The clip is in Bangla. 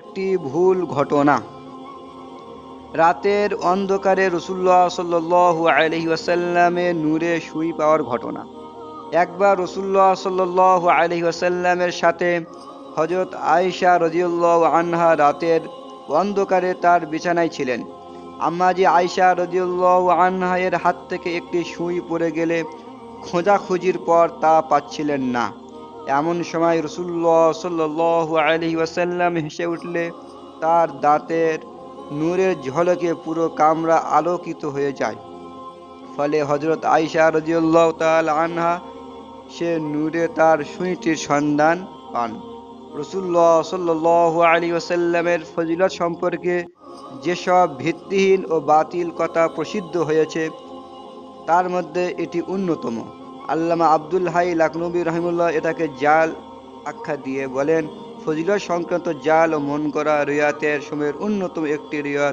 একটি ভুল ঘটনা। রাতের অন্ধকারে রসুল্লাহ সাল্লু আলহি ওয়াসাল্লামের নূরে সুই পাওয়ার ঘটনা। একবার রসুল্লাহ সাল্লাহ আলহি ওয়াসাল্লামের সাথে হজরত আয়েশা রজিউল্লাহ আনহা রাতের অন্ধকারে তার বিছানায় ছিলেন। আম্মাজি আয়েশা রজিউল্লাহ আনহা এর হাত থেকে একটি সুই পড়ে গেলে খোঁজাখুঁজির পর তা পাচ্ছিলেন না। এমন সময় রসুল্লাহ সাল্লাহ আলহি ওয়াসাল্লাম হেসে উঠলে, তার দাঁতের নূরের ঝলকে পুরো কামরা আলোকিত হয়ে যায়। ফলে হজরত আইসা রজিউল্লাহ তাল আনহা সে নূরে তার সুইটির সন্ধান পান। রসুল্লাহ সাল্লাহ আলী ওসাল্লামের ফজিলত সম্পর্কে যেসব ভিত্তিহীন ও বাতিল কথা প্রসিদ্ধ হয়েছে, তার মধ্যে এটি অন্যতম। আল্লামা আব্দুল হাই লাকনবী রহিমুল্লাহ এটাকে জাল আখ্যা দিয়ে বলেন, ফজিলত সংক্রান্ত জাল ও মন করা রিয়াতের সময়ের অন্যতম একটি রিয়াত